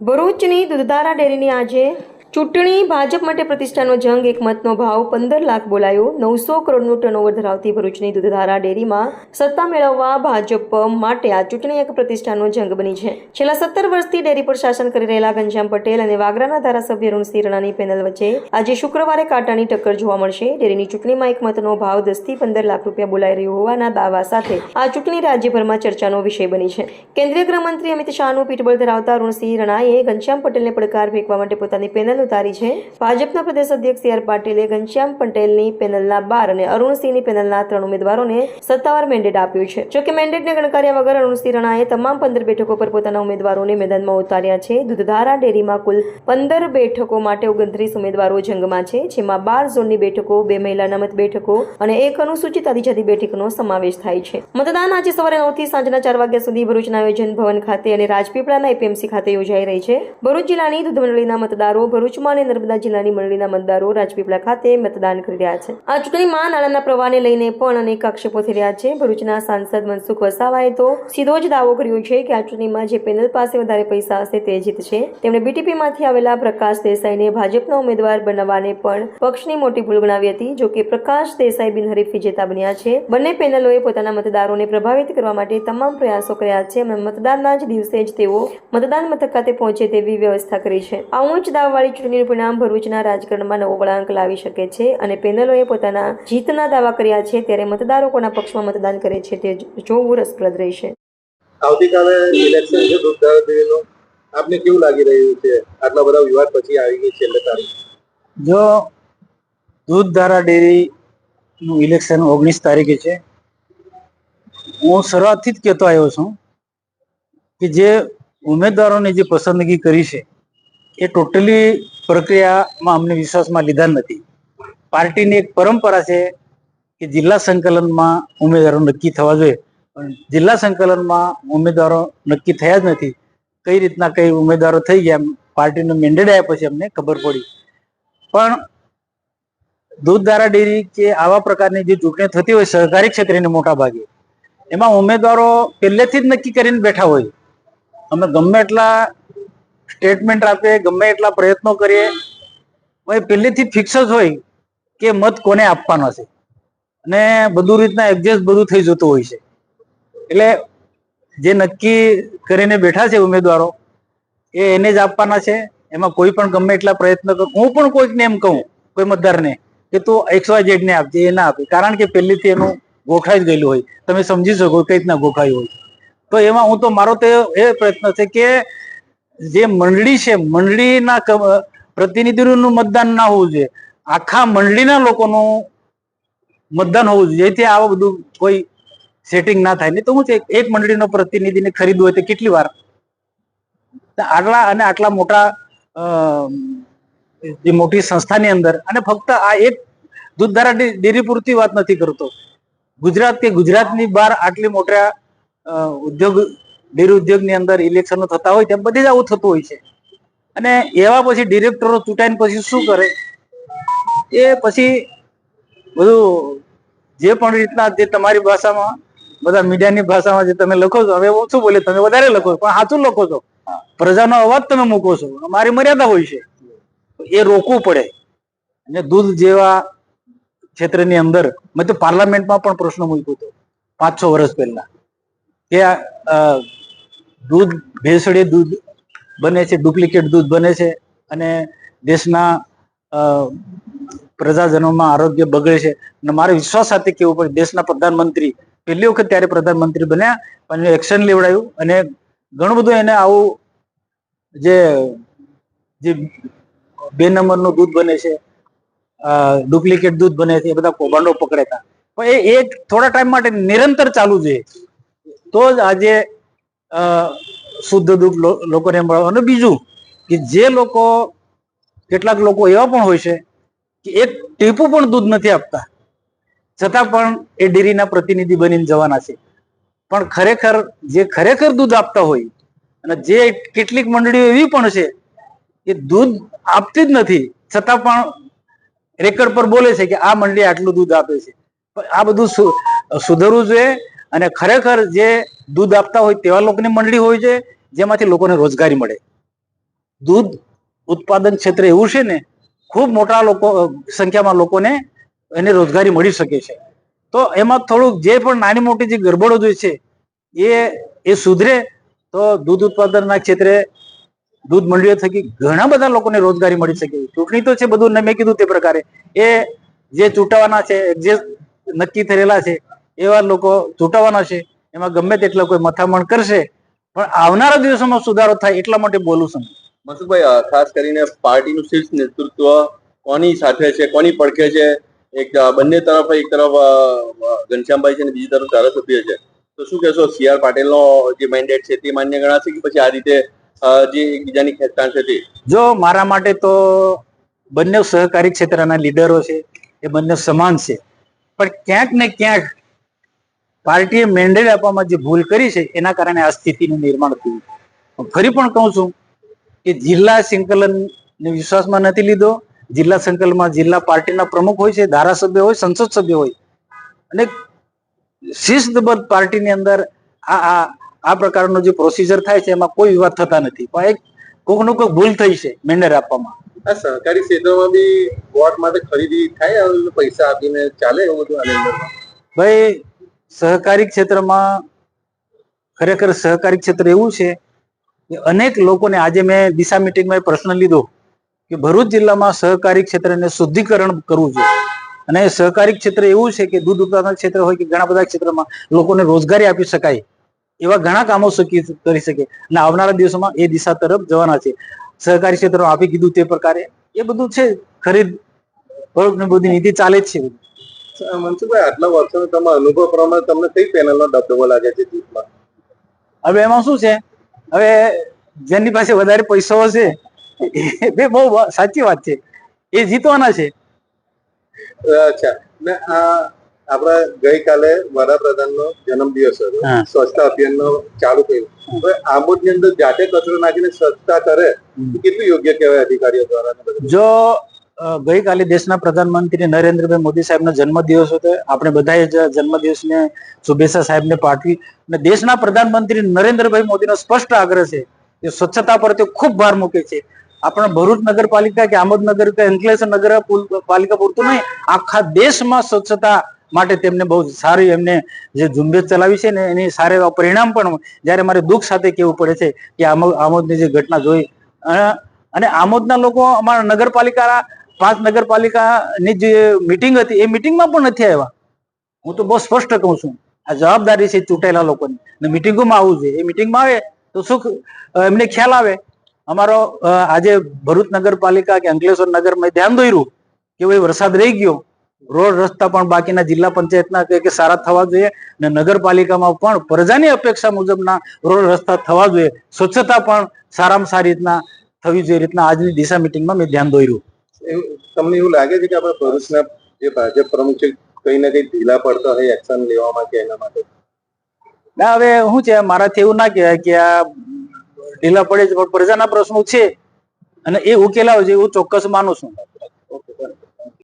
ભરૂચની દૂધધારા ડેરીની આજે ચૂંટણી ભાજપ માટે પ્રતિષ્ઠાનો જંગ એક મતનો ભાવ પંદર લાખ બોલાયો. નવસો કરોડનું ટર્નઓવર ધરાવતી ભરૂચની દૂધધારા ડેરીમાં સત્તા મેળવવા ભાજપ માટે આ ચૂંટણી એક પ્રતિષ્ઠાનો જંગ બની છે. છેલ્લા સત્તર વર્ષથી ડેરી પર શાસન કરી રહેલા ઘનશ્યામ પટેલ અને વાગરાના ધારાસભ્ય ઋણસિંહ રાણાની પેનલ વચ્ચે આજે શુક્રવારે કાંટાની ટક્કર જોવા મળશે. ડેરીની ચૂંટણીમાં એક મતનો ભાવ દસથી પંદર લાખ રૂપિયા બોલાઈ રહ્યો હોવાના દાવા સાથે આ ચૂંટણી રાજ્યભરમાં ચર્ચાનો વિષય બની છે. કેન્દ્રીય ગૃહમંત્રી અમિત શાહનું પીઠબળ ધરાવતા ઋણસિંહ રાણાએ ઘનશ્યામ પટેલને પડકાર ફેંકવા માટે પોતાની પેનલ ઉતારી છે. ભાજપના પ્રદેશ અધ્યક્ષ સી આર પાટીલે ઘનશ્યામ પટેલની પેનલના બાર અને અરુણસિંહની પેનલના ત્રણ ઉમેદવારોને સત્તાવાર મેન્ડેટ આપ્યું છે. જોકે મેન્ડેટને ગણકાર્યા વગર અરુણસિંહ રણાએ તમામ પંદર બેઠકો પર પોતાના ઉમેદવારોને મેદાનમાં ઉતાર્યા છે. દૂધધારા ડેરીમાં કુલ પંદર બેઠકો માટે ઓગણત્રીસ ઉમેદવારો જંગમાં છે, જેમાં બાર ઝોનની બેઠકો, બે મહિલાના મત બેઠકો અને એક અનુસૂચિત આદિજાતિ બેઠકનો સમાવેશ થાય છે. મતદાન આજે સવારે નવથી સાંજના ચાર વાગ્યા સુધી ભરૂચના આયોજન ભવન ખાતે અને રાજપીપળાના એપીએમસી ખાતે યોજાઈ રહી છે. ભરૂચ જિલ્લાની દૂધ મંડળીના મતદારો ભરૂચમાં અને નર્મદા જિલ્લાની મંડળીના મતદારો રાજપીપળા ખાતે મતદાન કરી રહ્યા છે. આ ચૂંટણીમાં નાણાંના પ્રવાહને લઈને પણ અનેક આક્ષેપો થઈ રહ્યા છે. ભરૂચના સાંસદ મનસુખ વસાવાએ તો સીધો જ દાવો કર્યો છે કે આ ચૂંટણીમાં જે પેનલ પાસે વધારે પૈસા હશે તે જીતશે તેમણે બીટીપીમાંથી આવેલા પ્રકાશ દેસાઈને ભાજપના ઉમેદવાર બનાવવાને પણ પક્ષની મોટી ભૂલ ગણાવી હતી. જો કે પ્રકાશ દેસાઈ બિનહરીફ વિજેતા બન્યા છે. બંને પેનલોએ પોતાના મતદારોને પ્રભાવિત કરવા માટે તમામ પ્રયાસો કર્યા છે અને મતદાનના જ દિવસે જ તેઓ મતદાન મથક ખાતે પહોંચે તેવી વ્યવસ્થા કરી છે. આ ઉચ્ચ દાવવાળી ચૂંટણીનું પરિણામ ભરૂચના રાજકારણમાં નવો વળાંક લાવી શકે છે અને પેનલોએ પોતાના જીતના દાવા કર્યા છે ત્યારે મતદારો કોના પક્ષમાં મતદાન કરે છે તે જોવું રસપ્રદ રહેશે. આવતીકાલે ઇલેક્શન છે દૂધધારા દેવીનું આપને કેવું લાગી રહ્યું છે? આટલા બધા વિવાદ પછી આવી ગઈ છેલ્લે તારીખ. જો દૂધ ધારા ડેરી નું ઇલેક્શન ઓગણીસ તારીખે છે હું શરૂઆતથી જ કહેતો આવ્યો છું કે જે ઉમેદવારોની જે પસંદગી કરી છે એ ટોટલી પ્રક્રિયામાં અમને વિશ્વાસમાં લીધા નથી. પાર્ટીની એક પરંપરા છે કે જિલ્લા સંકલનમાં ઉમેદવારો નક્કી થવા જોઈએ. પણ જિલ્લા સંકલનમાં ઉમેદવારો નક્કી થયા જ નથી. કઈ રીતના કઈ ઉમેદવારો થઈ ગયા પાર્ટીનો મેન્ડેટ આવ્યા પછી અમને ખબર પડી. પણ દૂધધારા ડેરી કે આવા પ્રકારની જે ચૂંટણી થતી હોય સહકારી ક્ષેત્રની મોટા ભાગે, એમાં ઉમેદવારો પહેલેથી જ નક્કી કરીને બેઠા હોય. અમે ગમે એટલા સ્ટેટમેન્ટ આપીએ ગમે એટલા પ્રયત્નો કરીએ. પહેલેથી ફિક્સ જ હોય કે મત કોને આપવાનો છે. અને બધું રીતના એડજસ્ટ બધું થઈ જતું હોય છે. એટલે જે નક્કી કરીને બેઠા છે ઉમેદવારો, એ એને જ આપવાના છે. એમાં કોઈ પણ ગમે એટલા પ્રયત્ન કરું, હું પણ કોઈકને એમ કહું, કોઈ મતદારને, કે તું એક્સ વાય ઝેડ ને આપજે, એ ના આપે. કારણ કે પહેલેથી એનું ગોખાઈ જ ગયેલું હોય. તમે સમજી શકો કઈ રીતના ગોખાયું હોય. તો એમાં હું તો, મારો તો એ પ્રયત્ન છે કે જે મંડળી છે, મંડળીના પ્રતિનિધિઓનું મતદાન ના હોવું જોઈએ. આખા મંડળીના લોકોનું મતદાન હોવું જોઈએ. જેથી આવું બધું કોઈ સેટિંગ ના થાય. નહીં તો હું છે, એક મંડળીનો પ્રતિનિધિને ખરીદવું હોય તો કેટલી વાર? આટલા અને આટલા મોટા જે મોટી સંસ્થાની અંદર અને ફક્ત આ એક દૂધધારા ડેરી પૂરતી વાત નથી કરતો. ગુજરાત કે ગુજરાતની બહાર આટલી મોટા ઉદ્યોગ ડેરી ઉદ્યોગની અંદર ઇલેક્શનો થતા હોય ત્યાં બધે જ આવું થતું હોય છે. અને એવા પછી ડિરેક્ટરો ચૂંટાઈને પછી શું કરે? એ પછી બધું જે પણ રીતના જે તમારી ભાષામાં, બધા મીડિયાની ભાષામાં જે તમે લખો છો, હવે ઓછું બોલે, તમે વધારે લખો પણ સાચું લખો છો. પ્રજાનો અવાજ તમે મૂકો છો મારી મર્યાદા હોય છે. એ રોકવું પડે. અને દૂધ જેવા ક્ષેત્રની અંદર, મેં તો પાર્લામેન્ટમાં પણ પ્રશ્ન મૂક્યો હતો, પાંચ છ વર્ષ પહેલા. કે દૂધ, ભેસળી દૂધ બને છે, ડુપ્લિકેટ દૂધ બને છે અને દેશના પ્રજાજનોમાં આરોગ્ય બગડે છે. અને મારે વિશ્વાસ સાથે કેવું પડે, દેશના પ્રધાનમંત્રી પહેલી વખત ત્યારે પ્રધાનમંત્રી બન્યા અને એક્શન લેવડાયું અને ઘણું બધું એને આવું જે જે બે નંબરનું દૂધ બને છે ડુપ્લિકેટ દૂધ બને છે, એ બધા કૌભાંડો પકડેતા પણ એ એક થોડા ટાઈમ માટે નિરંતર ચાલુ જોઈએ તો જ આજે શુદ્ધ દૂધ લોકોને મળે અને બીજું કે જે લોકો, કેટલાક લોકો એવા પણ હોય છે કે એક ટીપું પણ દૂધ નથી આપતા. છતાં પણ એ ડેરીના પ્રતિનિધિ બનીને જવાના છે. પણ ખરેખર, જે ખરેખર દૂધ આપતા હોય, અને જે કેટલીક મંડળીઓ એવી પણ છે કે દૂધ આપતી જ નથી, છતાં પણ રેકર્ડ પર બોલે છે કે આ મંડળી આટલું દૂધ આપે છે. આ બધું સુધરવું જોઈએ અને ખરેખર જે દૂધ આપતા હોય તેવા લોકોની મંડળી હોય છે, જેમાંથી લોકોને રોજગારી મળે. દૂધ ઉત્પાદન ક્ષેત્ર એવું છે ને, ખૂબ મોટા લોકો, સંખ્યામાં લોકોને એને રોજગારી મળી શકે છે. તો એમાં થોડુંક જે પણ નાની મોટી જે ગરબડો જે છે, એ એ સુધરે તો દૂધ ઉત્પાદનના ક્ષેત્રે દૂધ મંડળીઓ થકી ઘણા બધા લોકોને રોજગારી મળી શકે. ચૂંટણી તો છે બધું, મેં કીધું તે પ્રકારે. એ જે ચૂંટાવાના છે, જે નક્કી થયેલા છે એવા લોકો ચૂંટાવાના છે. એમાં ગમે તેટલા કોઈ મથામણ કરશે પણ આવનારા દિવસોમાં સુધારો થાય એટલા માટે બોલું છું. મનસુખભાઈ ખાસ કરીને પાર્ટીનું શીર્ષ નેતૃત્વ કોની સાથે છે કોની પડખે છે? એક બંને તરફ એક તરફ ઘનશ્યામભાઈ છે અને બીજી તરફ ધારાસભ્ય છે. તો શું કહેશો સી આર પાટીલનો જે મેન્ડેટ છે તે માન્ય ગણાશે કે પછી આ રીતે જે એકબીજાની ખેંચતાણ છે તે? જો મારા માટે તો બંને સહકારી ક્ષેત્રના લીડરો છે એ બંને સમાન છે. પણ ક્યાંક ને ક્યાંક પાર્ટીએ મેન્ડેટ આપવામાં જે ભૂલ કરી છે એના કારણે આ સ્થિતિનું નિર્માણ થયું. ફરી પણ કહું છું કે જિલ્લા સંકલન વિશ્વાસમાં નથી લીધો. જિલ્લા સંકલનમાં જિલ્લા પાર્ટીના પ્રમુખ હોય છે ધારાસભ્ય હોય સંસદ સભ્ય હોય. અને શિસ્તબદ્ધ પાર્ટીની અંદર આ આ આ પ્રકારનો જે પ્રોસિજર થાય છે એમાં કોઈ વિવાદ થતા નથી. પણ એક કોકનું કોઈક ભૂલ થઈ છે મેન્ડર આપવામાં. આ સહકારી ક્ષેત્રમાં બી વોટ માટે ખરીદી થાય પૈસા આપીને ચાલે એવું બધું ભાઈ સહકારી ક્ષેત્રમાં ખરેખર સહકારી ક્ષેત્ર એવું છે કે અનેક લોકોને આજે મેં દિશા મિટિંગમાં પ્રશ્ન લીધો કે ભરૂચ જિલ્લામાં સહકારી ક્ષેત્રને શુદ્ધિકરણ કરવું જોઈએ. અને સહકારી ક્ષેત્ર એવું છે કે દૂધ ઉત્પાદન ક્ષેત્ર હોય કે ઘણા બધા ક્ષેત્રમાં લોકોને રોજગારી આપી શકાય એવા ઘણા કામો કરી શકે. અને આવનારા દિવસોમાં એ દિશા તરફ જવાના છે. સહકારી ક્ષેત્રમાં આપી કીધું તે પ્રકારે એ બધું છે. ખરીદ બધી નીતિ ચાલે જ છે. બધું. મનસુખભાઈ આટલા વર્ષોનો તમારો અનુભવ પ્રમાણે તમને કઈ પેનલનો દબદબો લાગે છે જીતમાં? હવે એમાં શું છે? હવે જેની પાસે વધારે પૈસો હશે એ બહુ સાચી વાત છે. એ જીતવાના છે. અચ્છા. ને આ આપણે ગઈકાલે વડાપ્રધાનનો જન્મદિવસ હતો. સ્વચ્છતા અભિયાનનો ચાલુ કર્યું હવે આંબોદની અંદર જાતે કચરો નાખીને સ્વચ્છતા કરે કેટલું યોગ્ય કહેવાય અધિકારીઓ દ્વારા? જો ગઈકાલે દેશના પ્રધાનમંત્રી નરેન્દ્રભાઈ મોદી સાહેબનો જન્મદિવસ હતો. આપણે બધાએ જ જન્મદિવસને શુભેચ્છા સાહેબને પાઠવી. અને દેશના પ્રધાનમંત્રી નરેન્દ્રભાઈ મોદીનો સ્પષ્ટ આગ્રહ છે કે સ્વચ્છતા પર તે ખૂબ ભાર મૂકે છે. આપણા ભરૂચ નગરપાલિકા કે આમોદનગર કે અંકલેશ્વર નગર પુલ- પાલિકા પૂરતું નહીં, આખા દેશમાં સ્વચ્છતા માટે તેમને બહુ સારી એમને જે ઝુંબેશ ચલાવી છે ને એની સારા એવા પરિણામ પણ જ્યારે મારે દુઃખ સાથે કહેવું પડે છે કે આમોદ આમોદની જે ઘટના જોઈ. અને આમોદના લોકો અમારા નગરપાલિકા પાંચ નગરપાલિકાની જે મિટિંગ હતી, એ મિટિંગમાં પણ નથી આવ્યા. હું તો બહુ સ્પષ્ટ કહું છું. આ જવાબદારી છે ચૂંટાયેલા લોકોની. ને મિટિંગોમાં આવવું જોઈએ. એ મિટિંગમાં આવે તો સુખ એમને ખ્યાલ આવે. અમારો આજે ભરૂચ નગરપાલિકા કે અંકલેશ્વર નગરમાં ધ્યાન દોર્યું કે ભાઈ વરસાદ રહી ગયો. રોડ રસ્તા પણ બાકીના જિલ્લા પંચાયતના કે સારા થવા જોઈએ ને નગરપાલિકામાં પણ પ્રજાની અપેક્ષા મુજબના રોડ રસ્તા થવા જોઈએ. સ્વચ્છતા પણ સારામાં સારી રીતના થવી જોઈએ રીતના આજની દિશા મિટિંગમાં મેં ધ્યાન દોર્યું. તમને એવું લાગે છે કે આપણા ભરૂચના જે ભાજપ પ્રમુખ છે, કઈ ને કઈ ઢીલા પડતા હોય એક્શન લેવામાં કે એના માટે? ના, હવે શું છે, મારાથી એવું ના કહેવાય કે આ ઢીલા પડે છે, પણ પ્રજાના પ્રશ્નો છે. અને એ ઉકેલાવ છે, એવું ચોક્કસ માનું છું.